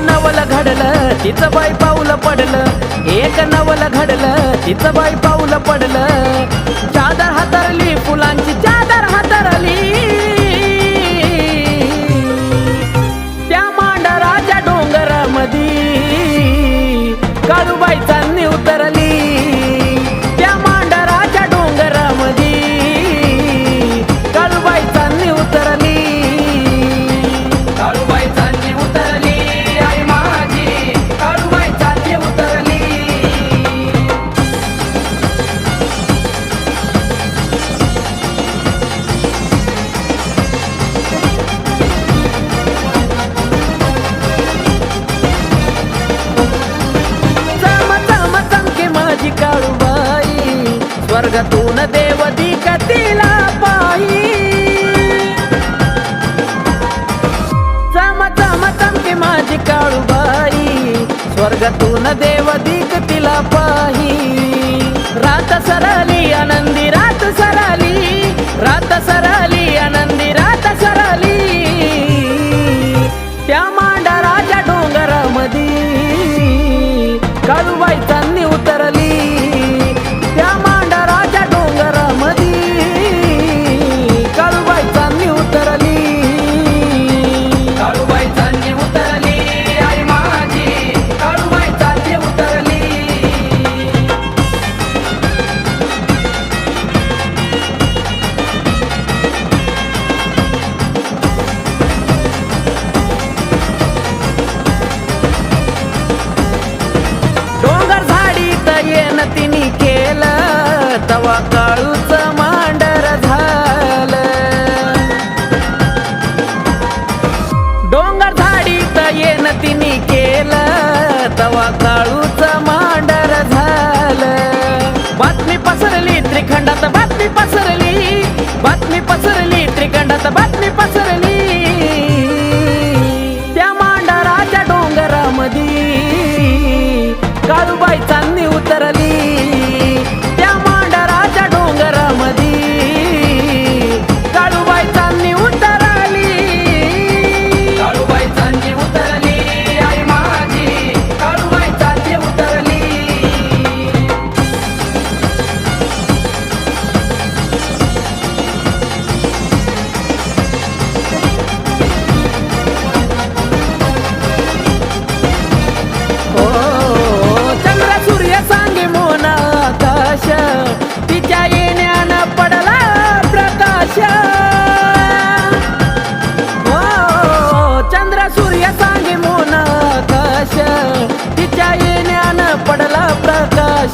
नवल घडलं तिचं बाई पाऊल पडलं. एक नवल घडलं तिचं बाई पाऊल पडलं. चादर हातरली फुलांची चादर हातरली. स्वर्गातून देव दिला पायी चम चम चमके माझी काळूबाई स्वर्गातून देव तिला पाही. रात सरली अन तवा काळूच मांडर झाल. डोंगर झाडीत येन तिने केलं. तवा काळूच मांडर झाल. बातमी पसरली त्रिखंडात बातमी पसरली. बातमी पसरली त्रिखंडात बातमी पसरली.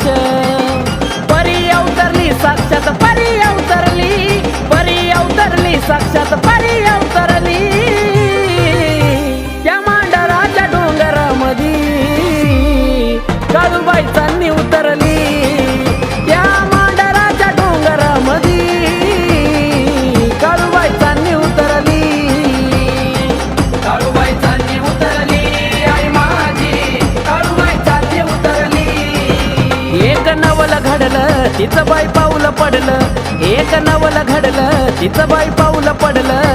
Hashem. तिचं बाई पाऊल पडलं एक नवल घडलं तिचं बाई पाऊल पडलं.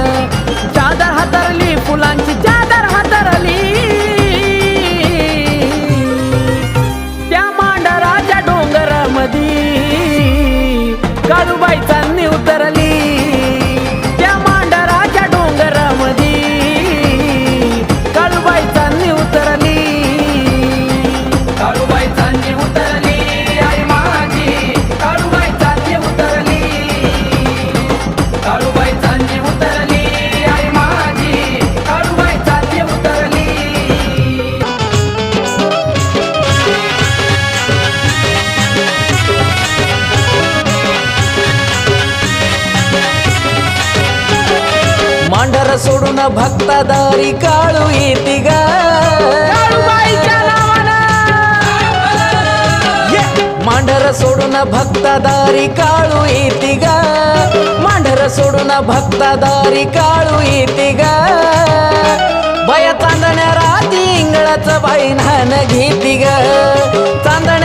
मांढर सोडून भक्तादारी काळू येते ग! मांढर सोडून भक्तादारी काळू येते ग. मांढर सोडून भक्तादारी काळू येते ग. बया चांदण्या राती इंगळाचं बाईनान घेती ग. चांदण्या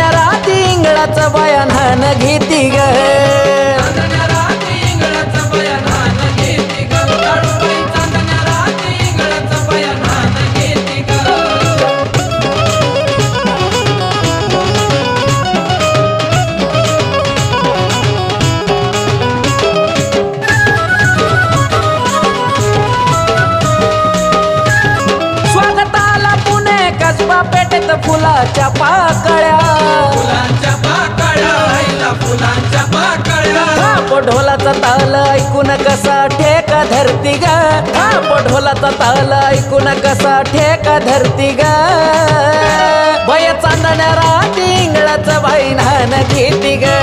फुलाच्या पाकळ्या. फुलांच्या पाकळ्या आईला फुलांच्या पाकळ्या. थाप ढोलाचा ताल ऐकून कसा ठेका धरती ग? थाप ढोलाचा ताल ऐकून कसा ठेका धरती ग? बय चांदण्या राती इंगळाचं बाईनान घेती ग.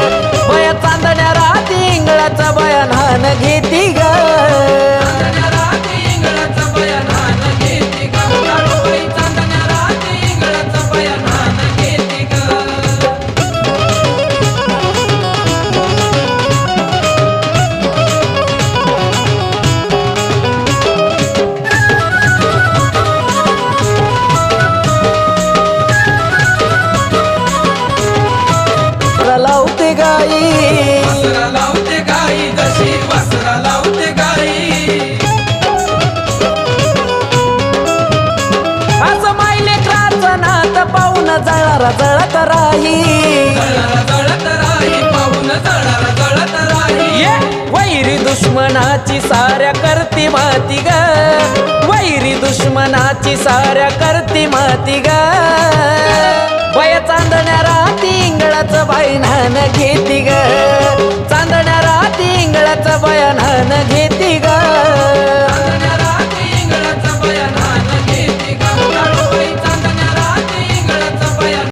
जळत राही. जळत राही पाहून जळाला जळत राही वैरी दुश्मनाची साऱ्या करती माती ग. वैरी दुश्मनाची साऱ्या करती माती ग. वय चांदण्या राती इंगळाचं बाईनान घेती